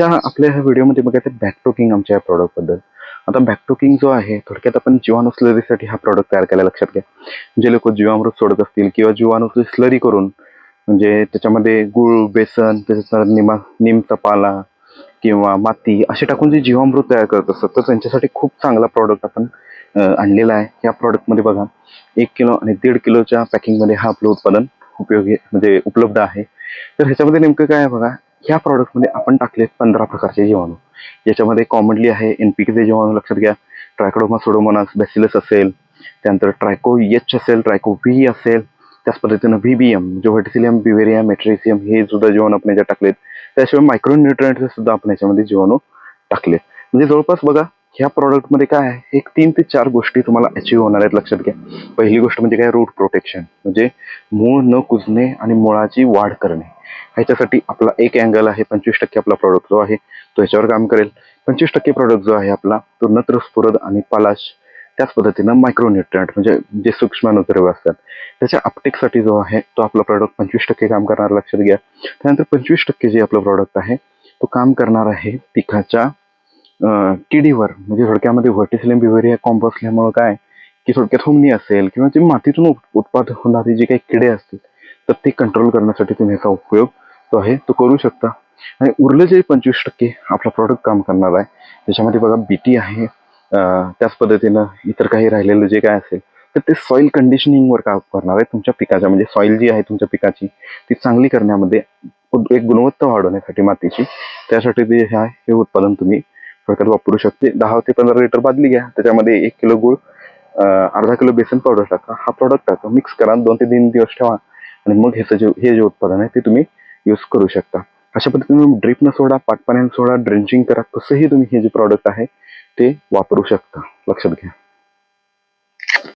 आजच्या आपल्या ह्या व्हिडिओमध्ये बघायचं बॅकटोकिंग आमच्या या प्रॉडक्टबद्दल आता बॅकटोकिंग जो आहे थोडक्यात आपण जीवाणू स्लरीसाठी हा प्रॉडक्ट तयार केला लक्षात घ्या. जे लोक जीवामृत सोडत असतील किंवा जीवाणू स्लरी करून म्हणजे त्याच्यामध्ये गुळ बेसन त्याच्यानंतर निमा निमचा पाला किंवा माती असे टाकून जे जीवामृत तयार करत असतात तर त्यांच्यासाठी खूप चांगला प्रॉडक्ट आपण आणलेला आहे. या प्रॉडक्टमध्ये बघा एक किलो आणि दीड किलोच्या पॅकिंगमध्ये हा आपलं उत्पादन उपयोगी म्हणजे उपलब्ध आहे. तर ह्याच्यामध्ये नेमकं काय आहे बघा ह्या प्रॉडक्टमध्ये आपण टाकले पंधरा प्रकारचे जीवाणू. याच्यामध्ये कॉमनली आहे एन पी केचे जीवाणू लक्षात घ्या. ट्रायकोडोमा सोडोमोनास बॅसिलस असेल त्यानंतर ट्रायको एच असेल ट्रायको व्ही असेल त्याच पद्धतीनं व्ही बी एम जो व्हर्टिसिलियम बिवेरिया मेट्रेसियम हे सुद्धा जीवाणू आपण याच्यात टाकलेत. त्याशिवाय मायक्रोन्युट्रंट सुद्धा आपण याच्यामध्ये जीवाणू टाकलेत. म्हणजे जवळपास बघा ह्या प्रॉडक्टमध्ये काय आहे? एक तीन ते चार गोष्टी तुम्हाला अचीव्ह होणार आहेत लक्षात घ्या. पहिली गोष्ट म्हणजे काय? रूट प्रोटेक्शन म्हणजे मूळ न कुजणे आणि मुळाची वाढ करणे. ह्याच्यासाठी आपला एक अँगल आहे पंचवीस टक्के आपला प्रॉडक्ट जो आहे तो ह्याच्यावर काम करेल. पंचवीस टक्के प्रॉडक्ट जो आहे आपला तो नत्र स्फुरद आणि पालाश त्याच पद्धतीनं मायक्रोन्युट्रंट म्हणजे जे सूक्ष्म असतात त्याच्या अपटेकसाठी जो आहे तो आपला प्रॉडक्ट पंचवीस टक्के काम करणार लक्षात घ्या. त्यानंतर पंचवीस टक्के जे आपलं प्रॉडक्ट आहे तो काम करणार आहे पिकाच्या किडीवर म्हणजे थोडक्यामध्ये व्हर्टिसिलियम बिव्हेरिया कॉम्प असल्यामुळं काय की थोडक्यात होमनी असेल किंवा जे मातीतून उत्पादन होणारी जे काही किडे असतील तर ते कंट्रोल करण्यासाठी तुम्ही ह्याचा उपयोग तो आहे तो करू शकता. आणि उरलं जे पंचवीस टक्के आपला प्रॉडक्ट काम करणार आहे त्याच्यामध्ये बघा बीटी आहे त्याच पद्धतीनं इतर काही राहिलेलं जे काय असेल तर ते सॉईल कंडिशनिंगवर काम करणार आहे तुमच्या पिकाच्या. म्हणजे सॉईल जी आहे तुमच्या पिकाची ती चांगली करण्यामध्ये एक गुणवत्ता वाढवण्यासाठी मातीची. त्यासाठी ते हे आहे हे उत्पादन तुम्ही प्रकार वापरू शकते. दहा ते पंधरा लिटर बादली घ्या त्याच्यामध्ये एक किलो गुळ अर्धा किलो बेसन पावडर टाका. हा प्रॉडक्ट टाका. मिक्स करा. दोन ते तीन दिवस ठेवा. आणि मग ह्याचं जे हे जे उत्पादन आहे ते तुम्ही यूज करू शकता. अशा पद्धतीने ड्रिपनं सोडा पाटपाण्यानं सोडा ड्रेंचिंग करा कसंही तुम्ही हे जे प्रॉडक्ट आहे ते वापरू शकता. लक्षात घ्या.